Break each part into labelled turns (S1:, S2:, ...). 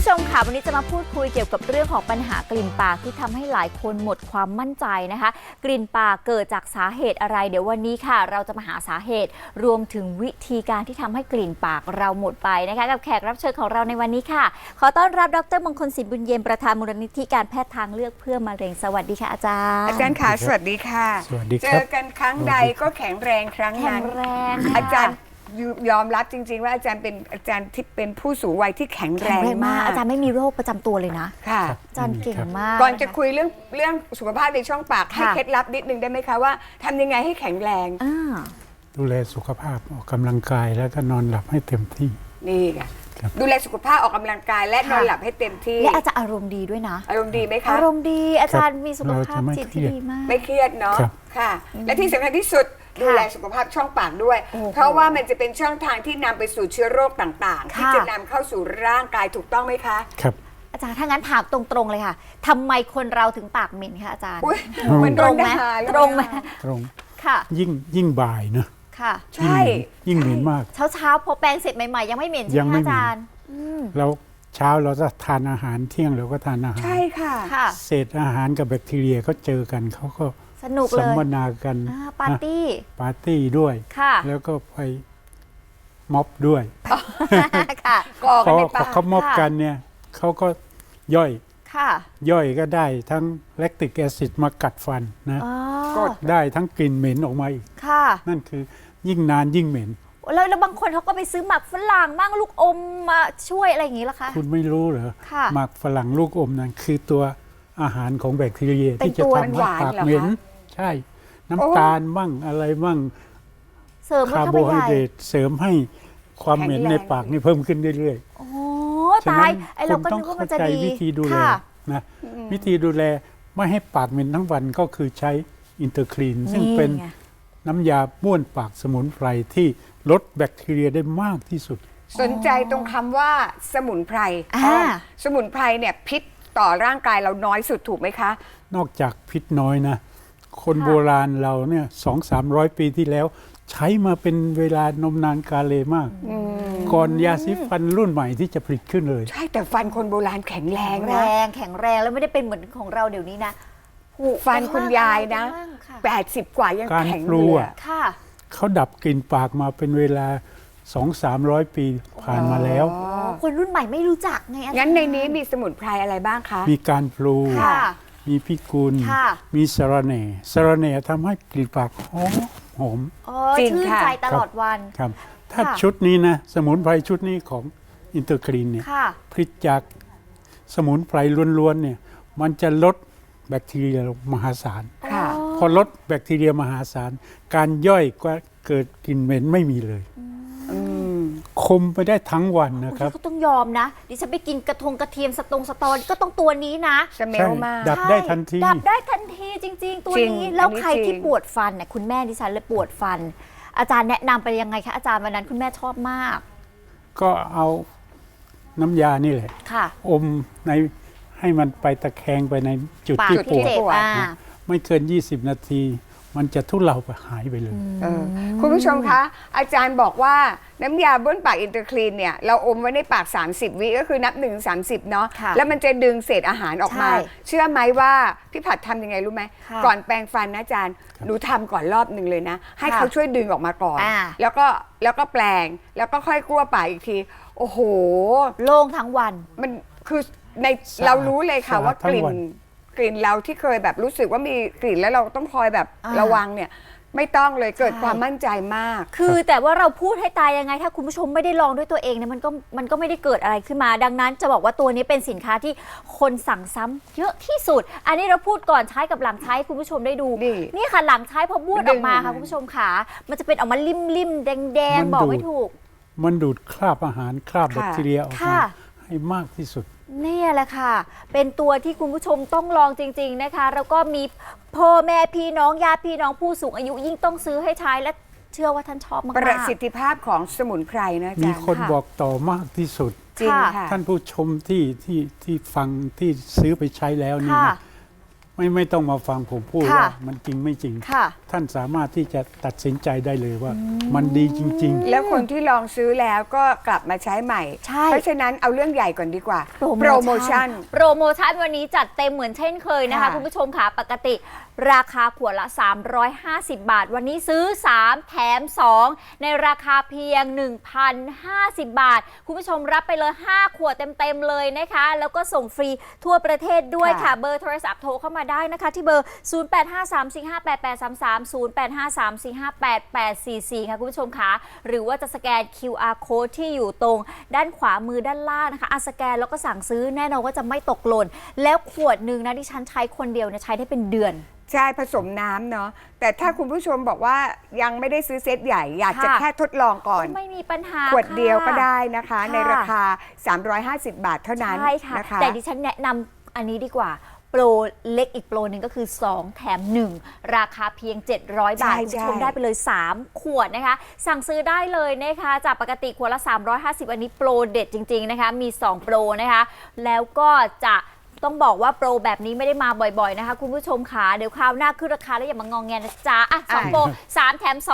S1: ผู้ชมค่ะวันนี้จะมาพูดคุยเกี่ยวกับเรื่องของปัญหากลิ่นปากที่ทำให้หลายคนหมดความมั่นใจนะคะ กลิ่นปากเกิดจากสาเหตุอะไร เดี๋ยววันนี้ค่ะ เราจะมาหาสาเหตุ รวมถึงวิธีการที่ทำให้กลิ่นปากเราหมดไปนะคะ กับแขกรับเชิญของเราในวันนี้ค่ะ ขอต้อนรับดรมงคลศิลป์บุญเย็นประธานมูลนิธิการแพทย์ทางเลือกเพื่อมะเร็งสวัสดีค่ะอาจารย์
S2: อาจารย์ขาสวัสดีค่ะ
S3: สวัสดี
S2: เจ
S3: ครับ
S2: อกันครั้งใดก็แข็งแรงครั้ง
S1: แข็
S2: นั้
S1: ง
S2: น
S1: แรงค่ะ
S2: อาจารย์ ยอมรับจริง ๆ ว่าอาจารย์เป็นอาจารย์ที่เป็นผู้สูงวัยที่แข็งแร
S1: แข็ง
S2: ง
S1: แรงมามา
S2: กก
S1: อาจารย์ไม่มีโรคประจำตัวเลยนะ
S2: ค่ะ
S1: อาจารย์เก่งมาก
S2: ก่อนจะ
S1: ค
S2: คุยเรื่องเรื่องสุขภาพในช่องปากให้
S1: ค่ะ
S2: เคล็ดลับนิดนึงได้ไหมคะว่าทำยังไงให้แข็งแรง
S1: อ่า
S3: ดูแลสุขภาพออกกำลังกายแล้วก็นอนหลับให้เต็มที่
S2: นี่ค่ะ
S3: ครับ
S2: ดูแลสุขภาพออกกำลังกายและนอน
S1: ค่ะ
S2: หลับให้เต็มที่
S1: และอาจารย์อารมณ์ดีด้วยนะ
S2: อารมณ์ดีไหมคะ
S1: อารมณ์ดีอาจารย์มีสุข
S3: เรา
S1: ภาพ
S3: จะไม่
S1: จิต
S3: เครี
S1: ที่
S3: ยด
S1: ดีมาก
S2: ไม่เครียดเนาะ
S3: ครับ
S2: ค่ะ และที่สำคัญที่สุด ดูแลสุขภาพช่องปากด้วย
S1: โอ้โห
S2: เพราะว่ามันจะเป็นช่องทางที่นำไปสู่เชื้อโรคต่างๆ ที่
S1: ค่ะ
S2: จะนำเข้าสู่ร่างกายถูกต้องไหมคะ
S3: ครับ
S1: อาจารย์ถ้างั้นถามตรงๆเลยค่ะทำไมคนเราถึงปากเหม็นคะอาจารย์
S2: อุ้ย
S3: ตรง
S2: มัน
S1: ต
S2: โด
S1: ร
S2: น
S1: งไหม
S2: ด่าเลย
S1: ตรงไหม
S3: ตรง
S1: ค่ะ
S3: ยิ่งยิ่งบ่ายนะ
S1: ค่ะ
S2: ใช่
S3: ยิ่งเหม็นมาก
S1: เช้าเช้าๆพอแปรงเสร็จใหม่ๆ ยังไม่เหม็นใช่
S3: ยัง
S1: ไหม
S3: ไม่
S1: อา
S3: เหม็น
S1: จารย์อืม
S3: เราเช้าเราจะทานอาหารเที่ยงเราก็ทานอาหาร
S2: ใช่ค่ะ
S1: ค่ะ
S3: เศษอาหารกับแบคทีเรียก็เจอกันเขาก็
S1: สนุก
S3: สั
S1: เล
S3: ม
S1: ย
S3: มนากัน
S1: อ่าปาร์ตี้
S3: นะปาร์ตี้ด้วย
S1: ค่ะ
S3: แล้วก็ไปม็อบด้วย
S1: ค่ะ
S2: กอ
S3: พ
S2: กัน
S3: อ
S2: ในปาก
S3: เขาม็อบ
S1: ค่ะ
S3: กันเนี่ยเขาก็ย่อย
S1: ค่ะ
S3: ย่อยก็ได้ทั้งแลคติกแอซิดมากัดฟันนะ
S1: อ๋อ
S2: กด
S3: ได้ทั้งกลิ่นเหม็นออกมาอีก
S1: ค่ะ
S3: นั่นคือยิ่งนานยิ่งเหม็น
S1: แล้วแล้วบางคนเขาก็ไปซื้อหมักฝรั่งมั่งลูกอมมาช่วยอะไรอย่างนี้ล่ะคะ
S3: คุณไม่รู้เหรอ
S1: ค่ะ
S3: หมักฝรั่งลูกอมนั่นคือตัวอาหารของแบคทีเรีย
S1: เป็น
S3: ที่จะ
S1: ตัว
S3: ทำให้ปากเหม็นใช่ น้ำตาลมั่งอะไรมั่ง
S1: เสริมมัน
S3: คาร์
S1: เข้า
S3: โบ
S1: ไป
S3: ไฮ
S1: ใหญ่
S3: เดรตเสริมให้ความเหม็นในปากนี่เพิ่มขึ้นเรื่อย
S1: โอ้
S3: ๆฉะ
S1: ตา
S3: นั้
S1: ย
S3: น
S1: ไอ
S3: คุ
S1: เรา
S3: ณ
S1: ก็
S3: ต้อ
S1: นึ
S3: ง
S1: กว่ามั
S3: เข้าน
S1: จะ
S3: ใจ
S1: ดี
S3: วิธีดูแล
S1: ค่ะ
S3: นะวิธีดูแลไม่ให้ปากเหม็นทั้งวันก็คือใช้อินเตอร์คลีนซึ่งเป็น
S1: ไง
S3: น้ำยาบ้วนปากสมุนไพรที่ลดแบคทีเรียได้มากที่สุด
S2: สนใจตรงคำว่าสมุนไพร
S1: อ่า
S2: สมุนไพรเนี่ยพิษต่อร่างกายเราน้อยสุดถูกไหมคะ
S3: นอกจากพิษน้อยนะ คน
S1: ค่ะ
S3: โบราณเราเนี่ยสองสามร้อยปีที่แล้ว ใช้มาเป็นเวลานมนานกาเลมาก ก่อนยาสีฟันรุ่นใหม่ที่จะผลิตขึ้นเลย
S2: ใช่แต่ฟันคนโบราณแข็งแรง
S1: แร
S2: นะ
S1: งแข็งแรงแล้วไม่ได้เป็นเหมือนของเราเดี๋ยวนี้นะผุ
S2: ฟันคุณยายนะ
S1: บ้างค่ะ
S2: 80กว่ายัง
S3: การ
S2: แข็ง
S3: ปลู
S2: อยู่เลย
S3: อะ
S2: อะ
S1: ค่ะ
S3: เขาดับกลิ่นปากมาเป็นเวลาสองสามร้อยปีผ่านมาแล้ว
S1: คนรุ่นใหม่ไม่รู้จักไงอาจารย์
S2: งั้นในนี้มีสมุนไพรอะไรบ้างคะ
S3: มีการพลู
S1: ค่ะ
S3: มีพิกุล
S1: ค่ะ
S3: มีสะระแหน่สะระแหน่ทำให้กลิ่นปากหอมหอม
S1: อ๋อ
S2: จริง
S1: ชื่น
S2: ค่ะ
S1: ใจตลอดวัน
S3: ครับ ถ้า
S1: ค่ะ
S3: ชุดนี้นะ สมุนไพรชุดนี้ของอินเตอร์คลีนเนี่ย
S1: ค่ะ
S3: ผลิตจากสมุนไพรล้วนๆเนี่ย มันจะลดแบคทีเรียลงมหาศาล
S2: ค่ะ
S3: พอลดแบคทีเรียมหาศาล การย่อยก็เกิดกลิ่นเหม็นไม่มีเลย
S2: อืม
S3: คมไปได้ทั้งวันนะครับ
S1: ก็ต้องยอมนะ ดิฉันไปกินกระทงกระเทียมสตงสตอก็ต้องตัวนี้นะ
S2: สเม
S3: ใช่
S2: ลมาก
S3: ดับ
S1: ใช่
S3: ได้ทันที
S1: ดับได้ทันทีจริง ๆ ตัว
S2: จริง
S1: นี้ แล้ว
S2: อันนี้
S1: ใคร
S2: จริง
S1: ที่ปวดฟันเนี่ยคุณแม่ดิฉันเลยปวดฟัน อาจารย์แนะนำไปยังไงคะอาจารย์วันนั้นคุณแม่ชอบมาก
S3: ก็เอาน้ำยานี่แหละ
S1: ค่ะ
S3: อมในให้มันไปตะแคงไปในจุด
S1: ปาก
S3: ที่
S1: ที่
S3: ปวด
S1: เจ็บอ่า
S3: ไม่เกิน 20 นาที มันจะทุเลาไปหายไปเลย
S2: เออคุณผู้ชมคะ อาจารย์บอกว่าน้ำยาบ้วนปากอินเตอร์คลีนเนี่ย เราอมไว้ในปาก 30 วิก็คือนับ 1 30 เนาะ
S1: ค่ะ
S2: แล้วมันจะดึงเศษอาหารออกมา
S1: ใช่
S2: เชื่อไหมว่า พี่ผัดทำยังไงรู้ไหม
S1: ค่ะ
S2: ก่อนแปรงฟันนะอาจารย์ หนูทำก่อนรอบหนึ่งเลยนะ ให้
S1: ค่ะ
S2: เขาช่วยดึงออกมาก่อน
S1: อ่า
S2: แล้วก็แล้วก็แปลงแล้วก็ค่อยกลั้วปากอีกที โอ้โห
S1: โล่งทั้งวัน
S2: มันคือใน
S3: สะอาด
S2: เรารู้เลยค่ะ
S3: สะอาด
S2: ว่ากลิ่
S3: ทั้งวันน
S2: กลิ่นเราที่เคยแบบรู้สึกว่ามีกลิ่นแล้วเราต้องคอยแบบ
S1: อ่า
S2: ระวังเนี่ย ไม่ต้องเลยเกิด
S1: ใช่
S2: ความมั่นใจมาก
S1: คือแต่ว่าเราพูดให้ตายยังไง ถ้าคุณผู้ชมไม่ได้ลองด้วยตัวเองเนี่ยมันก็มันก็ไม่ได้เกิดอะไรขึ้นมา ดังนั้นจะบอกว่าตัวนี้เป็นสินค้าที่คนสั่งซ้ำเยอะที่สุด อันนี้เราพูดก่อนใช้กับหลังใช้ให้คุณผู้ชมได้ดู
S2: นี่
S1: นี่ค่ะหลังใช้พอบ้วนออกมา
S2: ดึงออกมา
S1: ค่ะคุณผู้ชมขามันจะเป็นออกมาลิ่มลิ่มๆแดงแดง
S3: มัน
S1: ๆบอก
S3: ดูด
S1: ไม่ถูก
S3: มันดูดคราบอาหารคราบ
S2: ค่ะ
S3: แบคทีเรียออก
S1: ค่ะ
S3: มา ให้มากที่สุด
S1: เนี่ยแหละค่ะ เป็นตัวที่คุณผู้ชมต้องลองจริง ๆนะคะ แล้วก็มีพ่อแม่พี่น้องญาติพี่น้องผู้สูงอายุยิ่งต้องซื้อให้ใช้และเชื่อว่าท่านชอบมาก
S2: ประ
S1: ๆ
S2: สิทธิภาพของสมุนไพรนะอา
S3: มี
S2: จารย์
S3: คน
S1: ค่ะ
S3: บอกต่อมากที่สุด
S2: จริง
S1: ค่ะ
S2: ค่ะ
S3: ท่านผู้ชมที่ที่ที่ฟังที่ซื้อไปใช้แล้วนี่
S1: ค่ะ
S3: นะ ไม่ไม่ต้องมาฟังผมพูด
S1: ค่ะ
S3: ว่ามันจริงไม่จริง
S1: ค่ะ
S3: ท่านสามารถที่จะตัดสินใจได้เลยว่า มันดีจริงๆ
S2: แล้วคนที่ลองซื้อแล้วก็กลับมาใช้ใหม่
S1: ใช่
S2: เพราะฉะนั้นเอาเรื่องใหญ่ก่อนดีกว่า โปรโมชั่น
S1: โปรโมชั่นวันนี้จัดเต็มเหมือนเช่นเคยนะคะ
S2: ค่ะ
S1: คุณผู้ชมค่ะปกติ ราคาขวดละ 350 บาท วันนี้ซื้อ 3 แถม 2 ในราคาเพียง 1,050 บาท คุณผู้ชมรับไปเลย 5 ขวดเต็ม ๆ เลยนะคะ แล้วก็ส่งฟรีทั่วประเทศด้วยค่ะ
S2: ค่ะ
S1: เบอร์โทรศัพท์โทรเข้ามาได้นะคะที่เบอร์ 0853458833 0853458844 ค่ะคุณผู้ชมค่ะหรือว่าจะสแกน QR code ที่อยู่ตรงด้านขวามือด้านล่างนะคะอะสแกนแล้วก็สั่งซื้อแน่นอนว่าจะไม่ตกหล่น แล้วขวดหนึ่งนะที่ฉันใช้คนเดียวเนี่ยใช้ได้เป็นเดือน
S2: ใช่ผสมน้ำเนาะแต่ถ้าคุณผู้ชมบอกว่ายังไม่ได้ซื้อเซตใหญ่ อยากจะ
S1: ค่ะ
S2: แค่ทดลองก่อน
S1: ไม่มีปัญหา
S2: ขวดเดียวก็
S1: ค่ะ
S2: ได้นะคะ
S1: ค่ะ
S2: ในราคา 350 บาทเท่านั้น
S1: ใช่ค่ะ
S2: นะคะ
S1: แต่ดิฉันแนะนำอันนี้ดีกว่า โปรเล็กอีกโปรหนึ่งก็คือ 2 แถม 1 ราคาเพียง 700 บาท
S2: ใช่
S1: คุณผู้ชม
S2: ใช่
S1: ได้ไปเลย 3 ขวดนะคะ สั่งซื้อได้เลยนะคะ จากปกติขวดละ 350 อันนี้โปรเด็ดจริง ๆ นะคะ มี 2 โปรนะคะ แล้วก็จะ ต้องบอกว่าโปรแบบนี้ไม่ได้มาบ่อยๆนะคะ คุณผู้ชมค่ะเดี๋ยวคราวหน้าขึ้นราคาแล้วอย่ามางองแงนะจ๊ะอะสองโปร3แถม2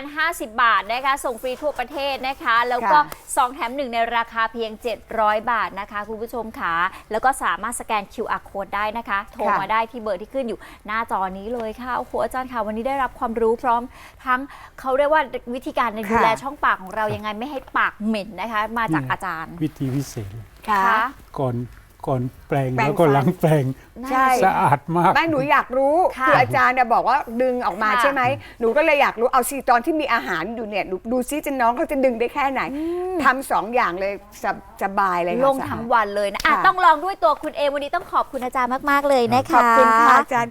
S1: 1,050บาทนะคะ ส่งฟรีทั่วประเทศนะคะ แล้วก็
S2: ค่ะ
S1: 2แถม1ในราคาเพียง 700 บาทนะคะ คุณผู้ชมค่ะแล้วก็สามารถสแกน QR code ได้นะคะ โทร
S2: ค่ะ
S1: มาได้ที่เบอร์ที่ขึ้นอยู่หน้าจอนี้เลยค่ะโอ้โหอาจารย์ค่ะวันนี้ได้รับความรู้พร้อมทั้งเขาเรียกว่าวิธีการในดูแลช่องปากของเรายังไงไม่ให้ปากเหม็นนะคะ มาจากอาจารย์
S3: วิธีพิเศษ
S2: ค่ะ
S3: ก่อน ก่อนแปลง
S2: แปรง
S3: แล้วก็
S2: ฟัน
S3: ล้างแปลง
S2: ใช่
S3: สะอาดมาก
S2: ไม่หนูอยากรู้
S1: ค่ะ
S2: คืออาจารย์น่ะบอกว่าดึงออกมา
S1: ค่ะ
S2: ใช่ไหมหนูก็เลยอยากรู้เอาซีตอนที่มีอาหารอยู่เนี่ยดูดูซิจะน้องเขาจะดึงได้แค่ไหนทำสองอย่างเลยสบสบายเลยค่ะ
S1: ลงทั้งวันเลยนะอะ
S2: ค่ะ
S1: ต้องลองด้วยตัวคุณเองวันนี้ต้องขอบคุณอาจารย์มาก ๆ เลยนะคะ
S2: ขอบคุณค่ะอาจารย์ค่ะ